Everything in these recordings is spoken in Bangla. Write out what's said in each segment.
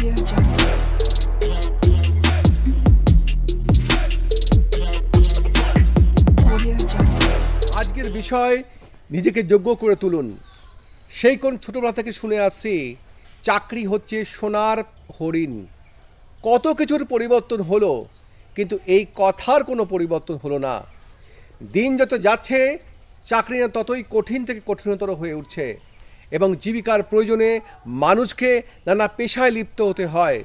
আজকের বিষয়, নিজেকে যোগ্য করে তুলুন। সেই কোন ছোটবেলা থেকে শুনে আসছি, চাকরি হচ্ছে সোনার হরিণ। কত কিছুর পরিবর্তন হলো, কিন্তু এই কথার কোনো পরিবর্তন হলো না। দিন যত যাচ্ছে, চাকরি ততই কঠিন থেকে কঠিনতর হয়ে উঠছে। এবং জীবিকার প্রয়োজনে মানুষকে নানা পেশায় লিপ্ত হতে হয়।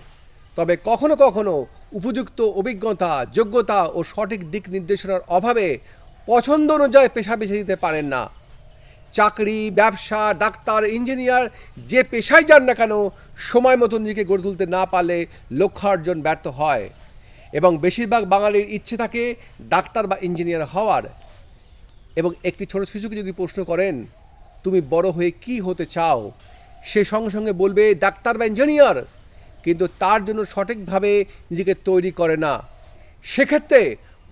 তবে কখনো কখনো উপযুক্ত অভিজ্ঞতা, যোগ্যতা ও সঠিক দিক নির্দেশনার অভাবে পছন্দ অনুযায়ী পেশা বেছে দিতে পারেন না। চাকরি, ব্যবসা, ডাক্তার, ইঞ্জিনিয়ার যে পেশায় যান না কেন সময় মতো নিজেকে গড়ে তুলতে না পারলে লক্ষ্যার্জন ব্যর্থ হয় এবং বেশিরভাগ বাঙালির ইচ্ছে থাকে ডাক্তার বা ইঞ্জিনিয়ার হওয়ার। এবং একটি ছোট শিশুকে যদি প্রশ্ন করেন তুমি বড় হয়ে কি হতে চাও? সে সঙ্গে সঙ্গে বলবে, ডাক্তার বা ইঞ্জিনিয়ার কিন্তু তার জন্য সঠিকভাবে নিজেকে তৈরি করে না। সেক্ষেত্রে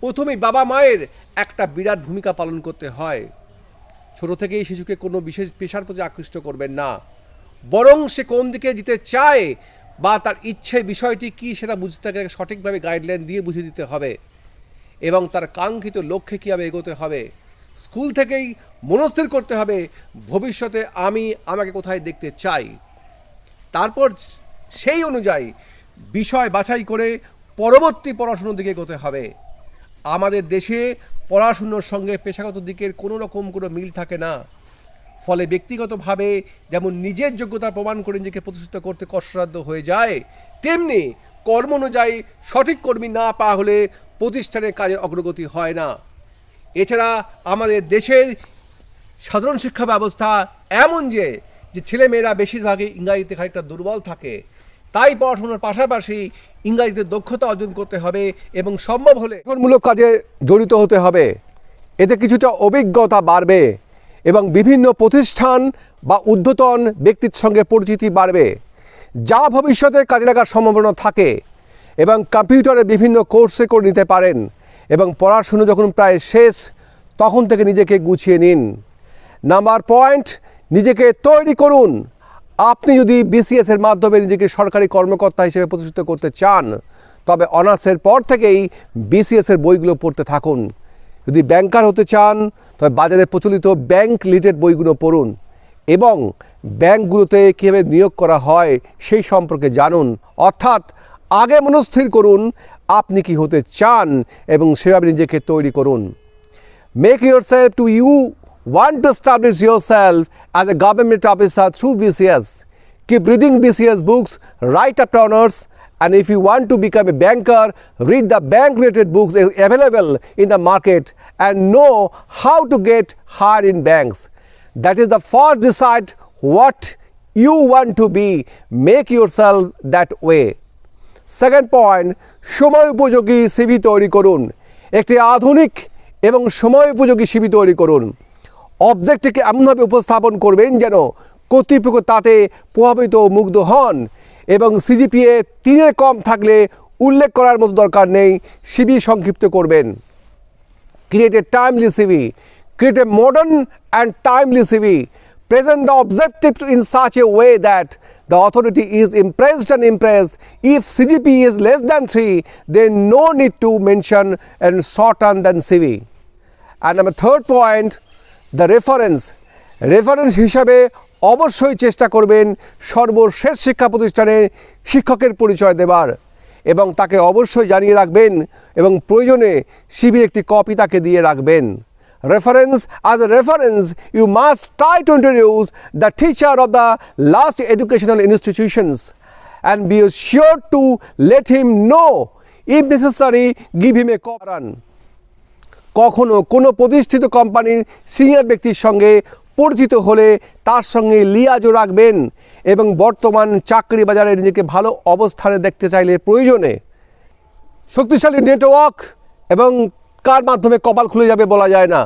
প্রথমেই বাবা মায়ের একটা বিরাট ভূমিকা পালন করতে হয়। ছোট থেকেই শিশুকে কোনো বিশেষ পেশার প্রতি আকৃষ্ট করবেন না। বরং সে কোন দিকে যেতে চায় বা তার ইচ্ছের বিষয়টি কি সেটা বুঝতে তাকে সঠিকভাবে গাইডলাইন দিয়ে বুঝিয়ে দিতে হবে এবং তার কাঙ্ক্ষিত লক্ষ্যে কীভাবে এগোতে হবে। স্কুল থেকেই মনস্থির করতে হবে, ভবিষ্যতে আমি আমাকে কোথায় দেখতে চাই। তারপর সেই অনুযায়ী বিষয় বাছাই করে পরবর্তী পড়াশুনোর দিকে এগোতে হবে। আমাদের দেশে পড়াশুনোর সঙ্গে পেশাগত দিকের কোনো রকম কোনো মিল থাকে না। ফলে ব্যক্তিগতভাবে যেমন নিজের যোগ্যতা প্রমাণ করে নিজেকে প্রতিষ্ঠিত করতে কষ্টসাধ্য হয়ে যায়, তেমনি কর্ম অনুযায়ী সঠিক কর্মী না পাওয়া হলে প্রতিষ্ঠানের কাজের অগ্রগতি হয় না। এছাড়া আমাদের দেশের সাধারণ শিক্ষা ব্যবস্থা এমন যে যে ছেলেমেয়েরা বেশিরভাগই ইংরাজিতে খানিকটা দুর্বল থাকে, তাই পড়াশোনার পাশাপাশি ইংরাজিতে দক্ষতা অর্জন করতে হবে এবং সম্ভব হলে গঠনমূলক কাজে জড়িত হতে হবে। এতে কিছুটা অভিজ্ঞতা বাড়বে এবং বিভিন্ন প্রতিষ্ঠান বা ঊর্ধ্বতন ব্যক্তির সঙ্গে পরিচিতি বাড়বে, যা ভবিষ্যতে কাজে লাগার সম্ভাবনা থাকে এবং কম্পিউটারে বিভিন্ন কোর্সে করে নিতে পারেন। এবং পড়াশুনো যখন প্রায় শেষ, তখন থেকে নিজেকে গুছিয়ে নিন। নাম্বার পয়েন্ট নিজেকে তৈরি করুন। আপনি যদি বিসিএস এর মাধ্যমে নিজেকে সরকারি কর্মকর্তা হিসেবে প্রতিষ্ঠিত করতে চান, তবে অনার্সের পর থেকেই বিসিএস এর বইগুলো পড়তে থাকুন। যদি ব্যাংকার হতে চান, তবে বাজারে প্রচলিত ব্যাংক লিটেড বইগুলো পড়ুন এবং ব্যাংকগুলোতে কীভাবে নিয়োগ করা হয় সেই সম্পর্কে জানুন। অর্থাৎ আগে মনস্থির করুন, আপনি কি হতে চান এবং সেভাবে নিজেকে তৈরি করুন। Make yourself to you want to establish yourself as a government officer through BCS কি reading BCS books write up honours and if you want to become a banker read the bank related books available in the market and know how to get her in banks that is the first decide what you want to be make yourself that way second point সময় উপযোগী সিভি তৈরি করুন। একটি আধুনিক এবং সময় উপযোগী সিভি তৈরি করুন। অবজেক্টটিকে এমনভাবে উপস্থাপন করবেন যেন কর্তৃপক্ষ তাতে প্রভাবিত মুগ্ধ হন এবং সিজিপিএ তিনের কম থাকলে উল্লেখ করার মতো দরকার নেই সিবি সংক্ষিপ্ত করবেন। Create a timely CV, create a modern and timely CV, present the objective in such a way that the authority is impressed and impressed. If CGP is less than 3, then no need to mention and shorten than CV. And number third point, the reference. Reference হিসাবে অবশ্যই চেষ্টা করবেন সর্বশেষ শিক্ষা প্রতিষ্ঠানে শিক্ষকের পরিচয় দেবার এবং তাকে অবশ্যই জানিয়ে রাখবেন এবং প্রয়োজনে সিবির একটি কপি তাকে দিয়ে রাখবেন reference as a reference you must try to introduce the teacher of the last educational institutions and be sure to let him know if necessary give him a করান কখনো কোনো প্রতিষ্ঠিত কোম্পানির সিনিয়র ব্যক্তির সঙ্গে পরিচিত হলে তার সঙ্গে লিয়াজও রাখবেন এবং বর্তমান চাকরি বাজারে নিজেকে ভালো অবস্থানে দেখতে চাইলে প্রয়োজনে শক্তিশালী নেটওয়ার্ক এবং কার মাধ্যমে কপাল খুলে যাবে বলা যায় না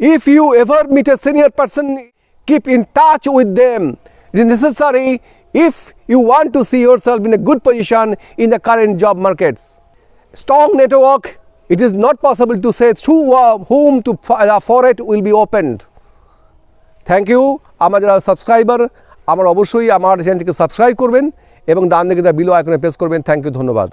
If you ever meet a senior person, keep in touch with them. It is necessary if you want to see yourself in a good position in the current job markets. Strong network, it is not possible to say through uh, whom to the foreign will be opened. Thank you আমার যারা সাবস্ক্রাইবার আমার অবশ্যই আমার চ্যানেলটিকে সাবস্ক্রাইব করবেন এবং ডান দিকে দ্য বিলো আইকনে প্রেস করবেন থ্যাংক ইউ ধন্যবাদ